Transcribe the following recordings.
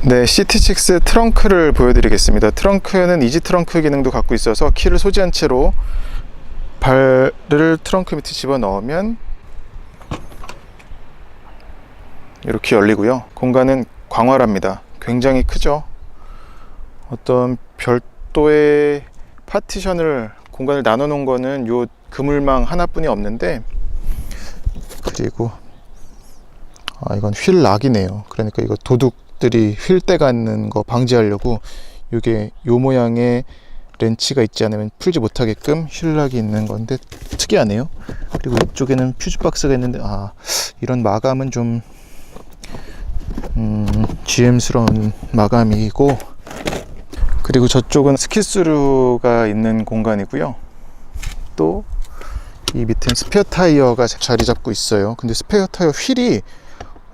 네, CT6 트렁크를 보여드리겠습니다. 트렁크는 이지 트렁크 기능도 갖고 있어서 키를 소지한 채로 발을 트렁크 밑에 집어 넣으면 이렇게 열리고요. 공간은 광활합니다. 굉장히 크죠. 어떤 별도의 파티션을 공간을 나눠 놓은 거는 요 그물망 하나뿐이 없는데 그리고 아 이건 휠 락이네요. 그러니까 이거 도둑 들이 휠 떼가는 거 방지하려고 이게 요 모양의 렌치가 있지 않으면 풀지 못하게끔 휠 락이 있는 건데 특이하네요. 그리고 이쪽에는 퓨즈 박스가 있는데 아 이런 마감은 좀 음, GM스러운 마감이고 그리고 저쪽은 스키스루가 있는 공간이고요. 또 이 밑엔 스페어 타이어가 자리 잡고 있어요. 근데 스페어 타이어 휠이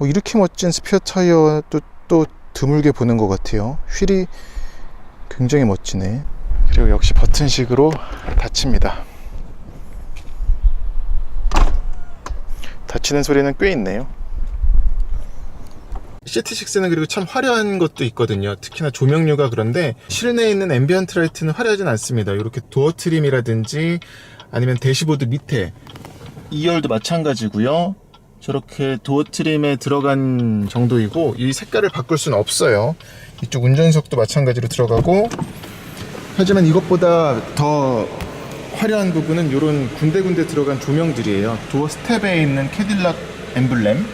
어, 이렇게 멋진 스페어 타이어도 또 드물게 보는 것 같아요. 휠이 굉장히 멋지네. 그리고 역시 버튼식으로 닫힙니다. 닫히는 소리는 꽤 있네요. CT6는 그리고 참 화려한 것도 있거든요. 특히나 조명류가 그런데 실내에 있는 앰비언트 라이트는 화려하진 않습니다. 이렇게 도어 트림이라든지 아니면 대시보드 밑에 2열도 마찬가지고요. 저렇게 도어 트림에 들어간 정도이고 이 색깔을 바꿀 수는 없어요. 이쪽 운전석도 마찬가지로 들어가고 하지만 이것보다 더 화려한 부분은 이런 군데군데 들어간 조명들이에요. 도어 스텝에 있는 캐딜락 엠블렘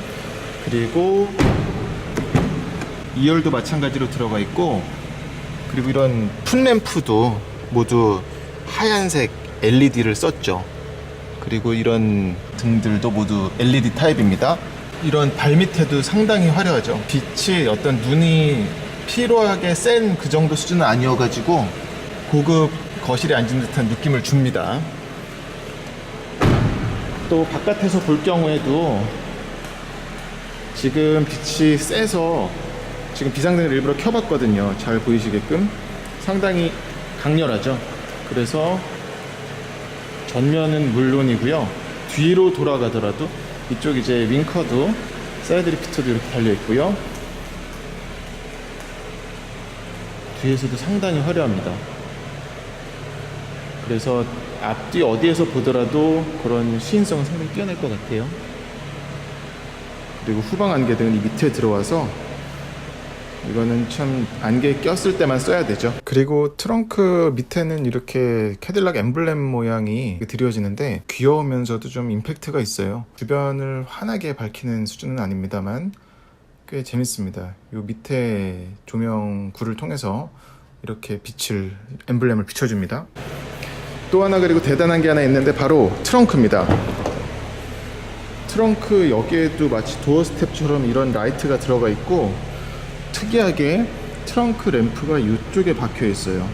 그리고 2열도 마찬가지로 들어가 있고 그리고 이런 풋램프도 모두 하얀색 LED를 썼죠. 그리고 이런 등들도 모두 LED 타입입니다. 이런 발 밑에도 상당히 화려하죠. 빛이 어떤 눈이 피로하게 센 그 정도 수준은 아니어가지고 고급 거실에 앉은 듯한 느낌을 줍니다. 또 바깥에서 볼 경우에도 지금 빛이 세서 지금 비상등을 일부러 켜봤거든요. 잘 보이시게끔 상당히 강렬하죠. 그래서 전면은 물론이고요. 뒤로 돌아가더라도 이쪽 이제 윙커도 사이드 리프트도 이렇게 달려 있고요. 뒤에서도 상당히 화려합니다. 그래서 앞뒤 어디에서 보더라도 그런 시인성은 상당히 뛰어날 것 같아요. 그리고 후방 안개등은 이 밑에 들어와서 이거는 참 안개 꼈을 때만 써야 되죠. 그리고 트렁크 밑에는 이렇게 캐딜락 엠블렘 모양이 드려지는데 귀여우면서도 좀 임팩트가 있어요. 주변을 환하게 밝히는 수준은 아닙니다만 꽤 재밌습니다. 이 밑에 조명 굴을 통해서 이렇게 빛을 엠블렘을 비춰줍니다. 또 하나 그리고 대단한 게 하나 있는데 바로 트렁크입니다. 트렁크 여기에도 마치 도어 스텝처럼 이런 라이트가 들어가 있고 특이하게 트렁크 램프가 이쪽에 박혀 있어요.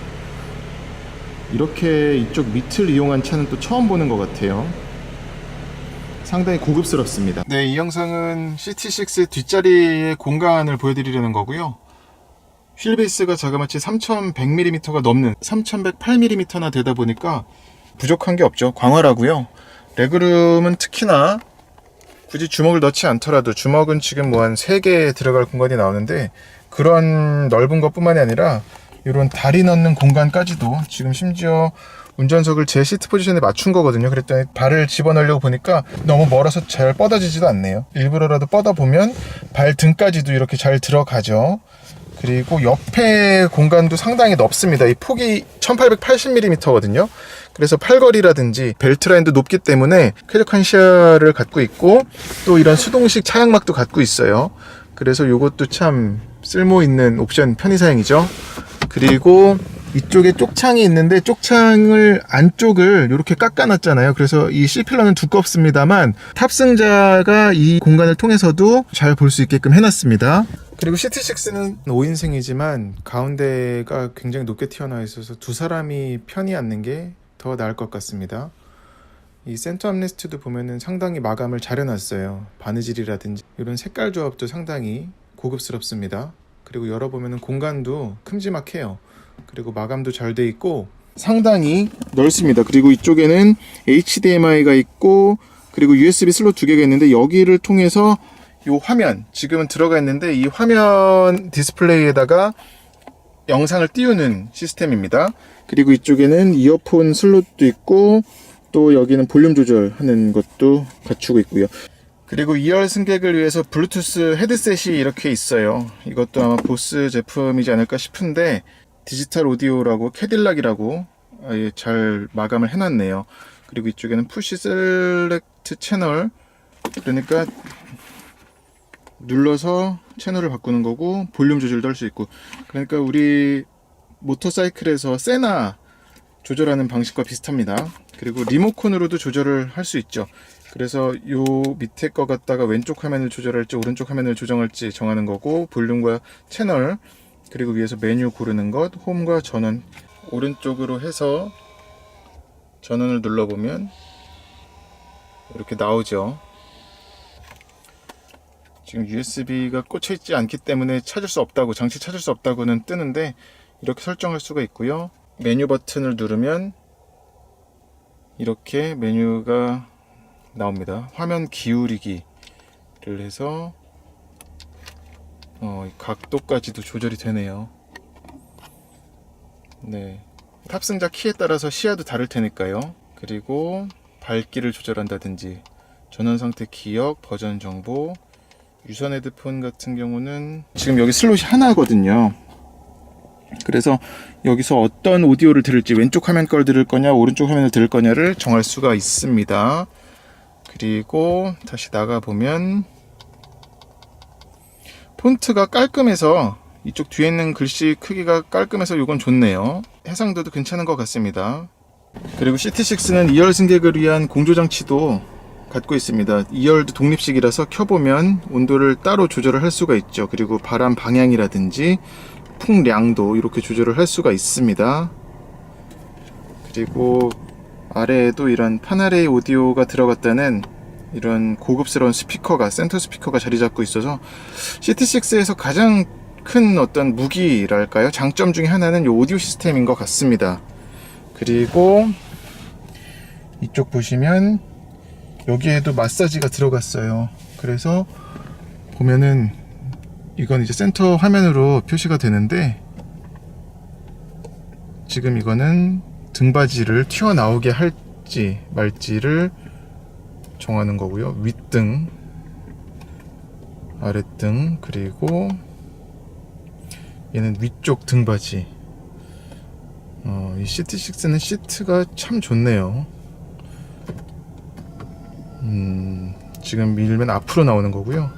이렇게 이쪽 밑을 이용한 차는 또 처음 보는 것 같아요. 상당히 고급스럽습니다. 네, 이 영상은 CT6 뒷자리의 공간을 보여드리려는 거고요. 휠베이스가 자그마치 3100mm가 넘는 3108mm나 되다 보니까 부족한 게 없죠. 광활하고요. 레그룸은 특히나 굳이 주먹을 넣지 않더라도 주먹은 지금 뭐 한 3개 들어갈 공간이 나오는데 그런 넓은 것 뿐만이 아니라 이런 다리 넣는 공간까지도 지금 심지어 운전석을 제 시트 포지션에 맞춘 거거든요. 그랬더니 발을 집어넣으려고 보니까 너무 멀어서 잘 뻗어지지도 않네요. 일부러라도 뻗어 보면 발 등까지도 이렇게 잘 들어가죠. 그리고 옆에 공간도 상당히 넓습니다. 이 폭이 1880mm거든요. 그래서 팔걸이라든지 벨트 라인도 높기 때문에 쾌적한 시야를 갖고 있고 또 이런 수동식 차양막도 갖고 있어요. 그래서 이것도 참 쓸모 있는 옵션 편의사양이죠. 그리고 이쪽에 쪽창이 있는데 쪽창을 안쪽을 이렇게 깎아놨잖아요. 그래서 이 C필러는 두껍습니다만 탑승자가 이 공간을 통해서도 잘 볼 수 있게끔 해놨습니다. 그리고 CT6는 5인승이지만 가운데가 굉장히 높게 튀어나와 있어서 두 사람이 편히 앉는 게 더 나을 것 같습니다. 이 센터 암레스트도 보면은 상당히 마감을 잘 해놨어요. 바느질이라든지 이런 색깔 조합도 상당히 고급스럽습니다. 그리고 열어보면은 공간도 큼지막해요. 그리고 마감도 잘 돼 있고 상당히 넓습니다. 그리고 이쪽에는 HDMI가 있고 그리고 USB 슬롯 두 개가 있는데 여기를 통해서 요 화면 지금은 들어가 있는데 이 화면 디스플레이에다가 영상을 띄우는 시스템입니다. 그리고 이쪽에는 이어폰 슬롯도 있고 또 여기는 볼륨 조절하는 것도 갖추고 있고요. 그리고 2열 승객을 위해서 블루투스 헤드셋이 이렇게 있어요. 이것도 아마 보스 제품이지 않을까 싶은데 디지털 오디오라고 캐딜락이라고 잘 마감을 해놨네요. 그리고 이쪽에는 푸시 셀렉트 채널 그러니까 눌러서 채널을 바꾸는 거고 볼륨 조절도 할 수 있고 그러니까 우리 모터사이클에서 세나 조절하는 방식과 비슷합니다. 그리고 리모컨으로도 조절을 할 수 있죠. 그래서 요 밑에 거 갖다가 왼쪽 화면을 조절할지 오른쪽 화면을 조정할지 정하는 거고 볼륨과 채널 그리고 위에서 메뉴 고르는 것 홈과 전원 오른쪽으로 해서 전원을 눌러보면 이렇게 나오죠. 지금 USB가 꽂혀 있지 않기 때문에 찾을 수 없다고 장치 찾을 수 없다고는 뜨는데 이렇게 설정할 수가 있고요. 메뉴 버튼을 누르면 이렇게 메뉴가 나옵니다. 화면 기울이기를 해서 어, 이 각도까지도 조절이 되네요. 네. 탑승자 키에 따라서 시야도 다를 테니까요. 그리고 밝기를 조절한다든지 전원 상태 기억, 버전 정보, 유선 헤드폰 같은 경우는 지금 여기 슬롯이 하나거든요. 그래서 여기서 어떤 오디오를 들을지 왼쪽 화면 걸 들을 거냐 오른쪽 화면을 들을 거냐를 정할 수가 있습니다. 그리고 다시 나가 보면 폰트가 깔끔해서 이쪽 뒤에 있는 글씨 크기가 깔끔해서 이건 좋네요. 해상도도 괜찮은 것 같습니다. 그리고 CT6는 2열 승객을 위한 공조장치도 갖고 있습니다. 2열도 독립식이라서 켜보면 온도를 따로 조절을 할 수가 있죠. 그리고 바람 방향이라든지 풍량도 이렇게 조절을 할 수가 있습니다. 그리고 아래에도 이런 파나레이 오디오가 들어갔다는 이런 고급스러운 스피커가 센터 스피커가 자리 잡고 있어서 CT6에서 가장 큰 어떤 무기랄까요? 장점 중에 하나는 이 오디오 시스템인 것 같습니다. 그리고 이쪽 보시면 여기에도 마사지가 들어갔어요. 그래서 보면은 이건 이제 센터 화면으로 표시가 되는데 지금 이거는 등받이를 튀어나오게 할지 말지를 정하는 거고요. 윗등, 아랫등, 그리고 얘는 위쪽 등받이. 어, 이 CT6는 시트가 참 좋네요. 음, 지금 밀면 앞으로 나오는 거고요.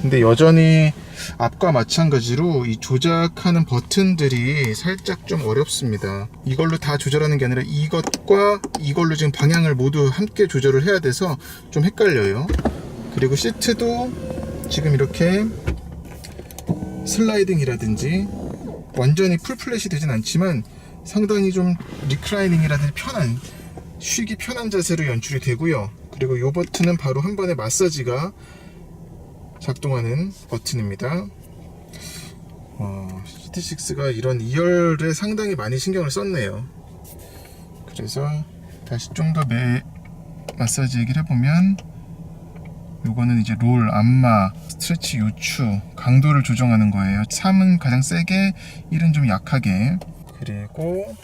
근데 여전히 앞과 마찬가지로 이 조작하는 버튼들이 살짝 좀 어렵습니다. 이걸로 다 조절하는 게 아니라 이것과 이걸로 지금 방향을 모두 함께 조절을 해야 돼서 좀 헷갈려요. 그리고 시트도 지금 이렇게 슬라이딩이라든지 완전히 풀플랫이 되진 않지만 상당히 좀 리클라이닝이라든지 편한 쉬기 편한 자세로 연출이 되고요. 그리고 이 버튼은 바로 한 번에 마사지가 작동하는 버튼입니다. 어, CT6가 이런 2열에 상당히 많이 신경을 썼네요. 그래서 다시 좀 더 매 마사지 얘기를 해보면 요거는 이제 롤, 안마, 스트레치 요추, 강도를 조정하는 거예요. 3은 가장 세게, 1은 좀 약하게. 그리고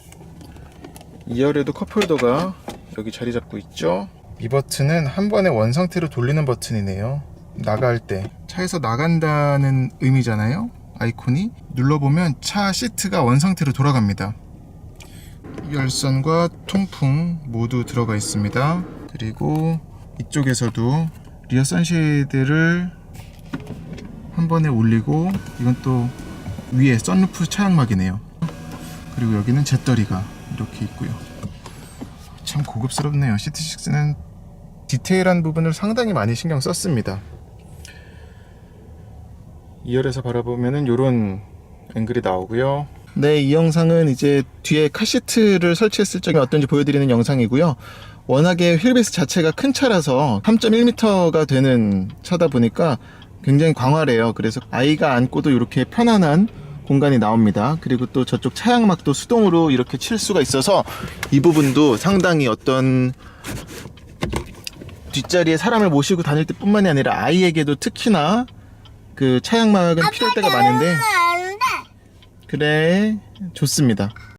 2열에도 컵홀더가 여기 자리 잡고 있죠. 이 버튼은 한 번에 원 상태로 돌리는 버튼이네요. 나갈 때 차에서 나간다는 의미잖아요. 아이콘이 눌러보면 차 시트가 원 상태로 돌아갑니다. 열선과 통풍 모두 들어가 있습니다. 그리고 이쪽에서도 리어 선쉐이드를 한 번에 올리고 이건 또 위에 썬루프 차량막이네요. 그리고 여기는 잿더리가 이렇게 있고요. 참 고급스럽네요. CT6는 디테일한 부분을 상당히 많이 신경 썼습니다. 2열에서 바라보면은 이런 앵글이 나오고요. 네, 이 영상은 이제 뒤에 카시트를 설치했을 적에 어떤지 보여드리는 영상이고요. 워낙에 휠베이스 자체가 큰 차라서 3.1m가 되는 차다 보니까 굉장히 광활해요. 그래서 아이가 안고도 이렇게 편안한 공간이 나옵니다. 그리고 또 저쪽 차양막도 수동으로 이렇게 칠 수가 있어서 이 부분도 상당히 어떤 뒷자리에 사람을 모시고 다닐 때뿐만이 아니라 아이에게도 특히나 그 차양막은 필요할 때가 많은데. 그래 좋습니다